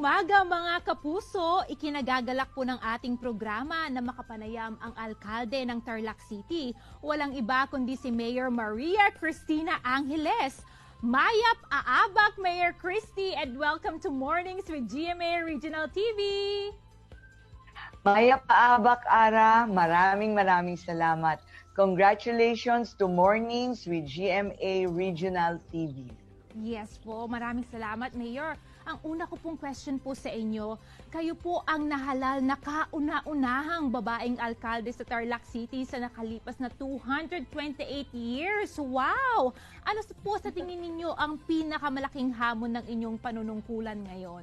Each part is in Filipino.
umaga mga kapuso! Ikinagagalak po ng ating programa na makapanayam ang alkalde ng Tarlac City. Walang iba kundi si Mayor Maria Cristina Angeles. Mayap aabak, Mayor Christy, and welcome to Mornings with GMA Regional TV. Maya Paabak Ara, maraming maraming salamat. Congratulations to Mornings with GMA Regional TV. Yes po, maraming salamat, Mayor. Ang una ko pong question po sa inyo, kayo po ang nahalal na kauna-unahang babaeng alkalde sa Tarlac City sa nakalipas na 228 years. Wow! Ano po sa tingin ninyo ang pinakamalaking hamon ng inyong panunungkulan ngayon?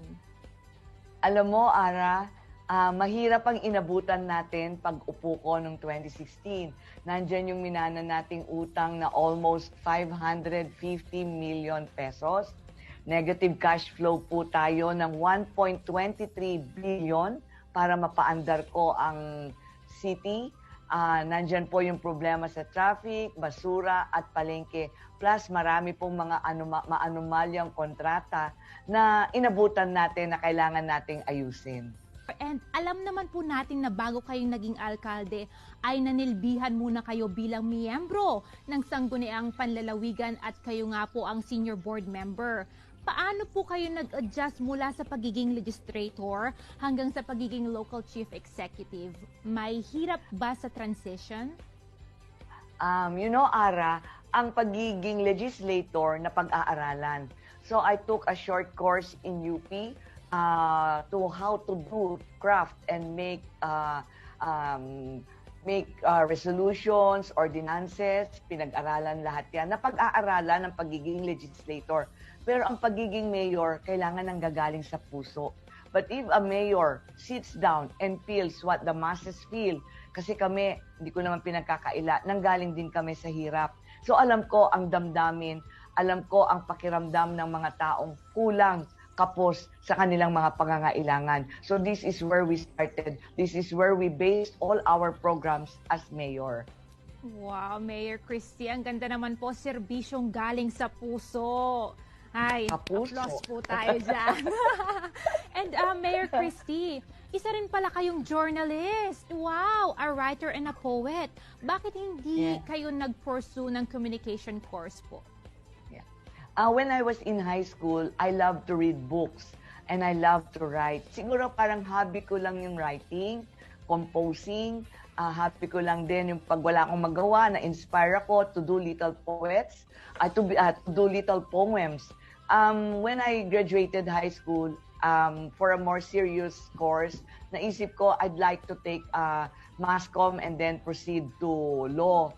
Alam mo, Ara, ah, mahirap ang inabutan natin pag upo ko noong 2016. Nandyan yung minana nating utang na almost 550 million pesos. Negative cash flow po tayo ng 1.23 billion para mapaandar ko ang city. Ah, nandyan po yung problema sa traffic, basura at palengke. Plus marami pong mga anuma- maanumalyang kontrata na inabutan natin na kailangan nating ayusin. And alam naman po natin na bago kayong naging alkalde ay nanilbihan muna kayo bilang miyembro ng Sangguniang Panlalawigan at kayo nga po ang senior board member. Paano po kayo nag-adjust mula sa pagiging legislator hanggang sa pagiging local chief executive? May hirap ba sa transition? Um, you know, Ara, ang pagiging legislator na pag-aaralan. So I took a short course in UP uh, to how to do craft and make uh, um, make uh, resolutions, ordinances, pinag-aralan lahat yan. Napag-aaralan ng pagiging legislator. Pero ang pagiging mayor, kailangan ng gagaling sa puso. But if a mayor sits down and feels what the masses feel, kasi kami, hindi ko naman pinagkakaila, nanggaling din kami sa hirap. So alam ko ang damdamin, alam ko ang pakiramdam ng mga taong kulang kapos sa kanilang mga pangangailangan. So this is where we started. This is where we based all our programs as mayor. Wow, Mayor Christy, ang ganda naman po, serbisyong galing sa puso. Ay, Sa puso. applause po tayo dyan. and uh, Mayor Christy, isa rin pala kayong journalist. Wow, a writer and a poet. Bakit hindi Yeah. kayo nag-pursue ng communication course po? Uh, when I was in high school, I loved to read books and I love to write. Siguro parang hobby ko lang yung writing, composing. Uh, happy ko lang din yung pag wala akong magawa, na-inspire ako to do little poets, uh, to, be- uh, to do little poems. Um, when I graduated high school, um, for a more serious course, naisip ko I'd like to take uh, mass comm and then proceed to law.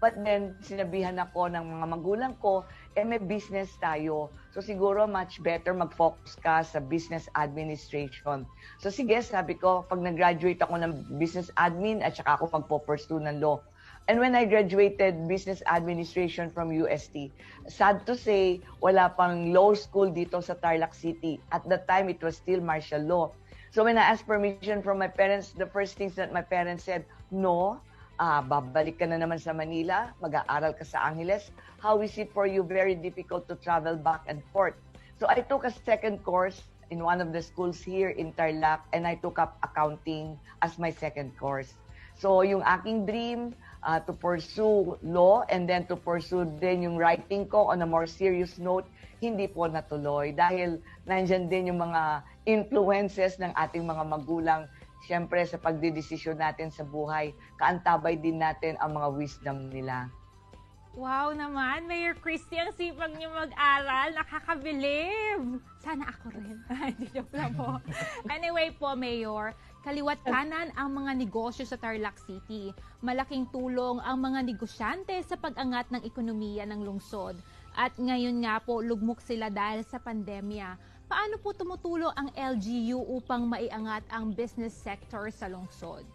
But then, sinabihan ako ng mga magulang ko, eh may business tayo. So siguro much better mag-focus ka sa business administration. So sige, sabi ko, pag nag-graduate ako ng business admin at saka ako magpo-pursue ng law. And when I graduated business administration from UST, sad to say, wala pang law school dito sa Tarlac City. At that time, it was still martial law. So when I asked permission from my parents, the first things that my parents said, no, ah, babalik ka na naman sa Manila, mag-aaral ka sa Angeles. How is it for you? Very difficult to travel back and forth. So I took a second course in one of the schools here in Tarlac and I took up accounting as my second course. So yung aking dream ah, to pursue law and then to pursue din yung writing ko on a more serious note, hindi po natuloy dahil nandyan din yung mga influences ng ating mga magulang Siyempre, sa pagdidesisyon natin sa buhay, kaantabay din natin ang mga wisdom nila. Wow naman, Mayor Christy, ang sipag niyo mag-aral. Nakakabilib. Sana ako rin. Hindi joke lang po. Anyway po, Mayor, kaliwat kanan ang mga negosyo sa Tarlac City. Malaking tulong ang mga negosyante sa pag-angat ng ekonomiya ng lungsod. At ngayon nga po, lugmok sila dahil sa pandemya. Paano po tumutulong ang LGU upang maiangat ang business sector sa lungsod?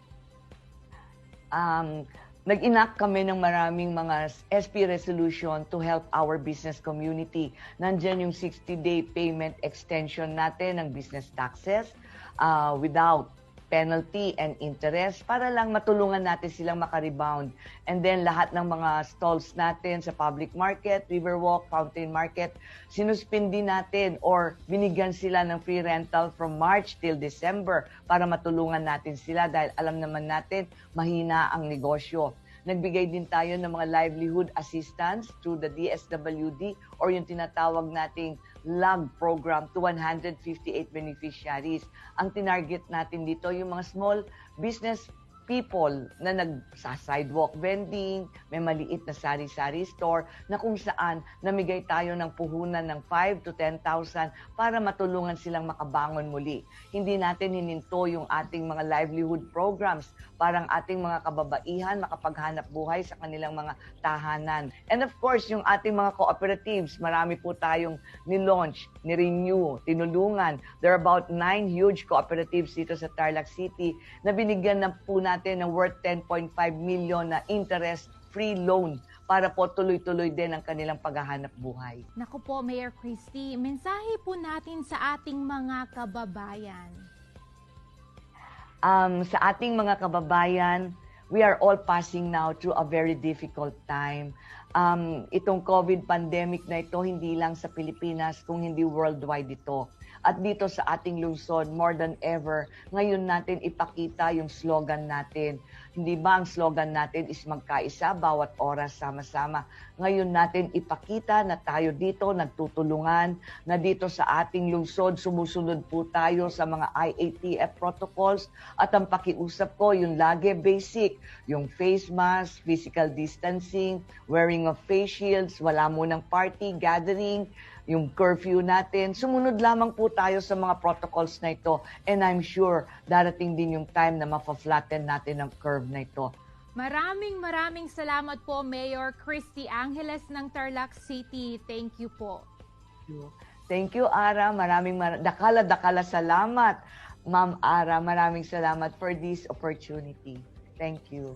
Um, nag-enact kami ng maraming mga SP resolution to help our business community. Nandyan yung 60-day payment extension natin ng business taxes uh, without penalty and interest para lang matulungan natin silang makarebound. And then lahat ng mga stalls natin sa public market, Riverwalk, Fountain Market, sinuspindi natin or binigyan sila ng free rental from March till December para matulungan natin sila dahil alam naman natin mahina ang negosyo. Nagbigay din tayo ng mga livelihood assistance through the DSWD or yung tinatawag nating LAG program to 158 beneficiaries. Ang tinarget natin dito yung mga small business people na nagsa-sidewalk vending, may maliit na sari-sari store na kung saan namigay tayo ng puhunan ng 5 to 10,000 para matulungan silang makabangon muli. Hindi natin hininto yung ating mga livelihood programs para ang ating mga kababaihan makapaghanap buhay sa kanilang mga tahanan. And of course, yung ating mga cooperatives, marami po tayong ni-launch, ni-renew, tinulungan. There are about nine huge cooperatives dito sa Tarlac City na binigyan na po ng worth 10.5 million na interest-free loan para po tuloy-tuloy din ang kanilang paghahanap buhay. Naku po, Mayor Christy, mensahe po natin sa ating mga kababayan. um, sa ating mga kababayan, we are all passing now through a very difficult time. Um, itong COVID pandemic na ito, hindi lang sa Pilipinas, kung hindi worldwide ito. At dito sa ating lungsod, more than ever, ngayon natin ipakita yung slogan natin. Hindi ba ang slogan natin is magkaisa bawat oras sama-sama? Ngayon natin ipakita na tayo dito nagtutulungan, na dito sa ating lungsod sumusunod po tayo sa mga IATF protocols at ang pakiusap ko yung lagi basic, yung face mask, physical distancing, wearing of face shields, wala munang party, gathering, yung curfew natin. Sumunod lamang po tayo sa mga protocols na ito and I'm sure darating din yung time na mafa-flatten natin ang curve na ito. Maraming maraming salamat po, Mayor Christy Angeles ng Tarlac City. Thank you po. Thank you, Ara. Maraming mar- dakala-dakala salamat. Ma'am Ara, maraming salamat for this opportunity. Thank you.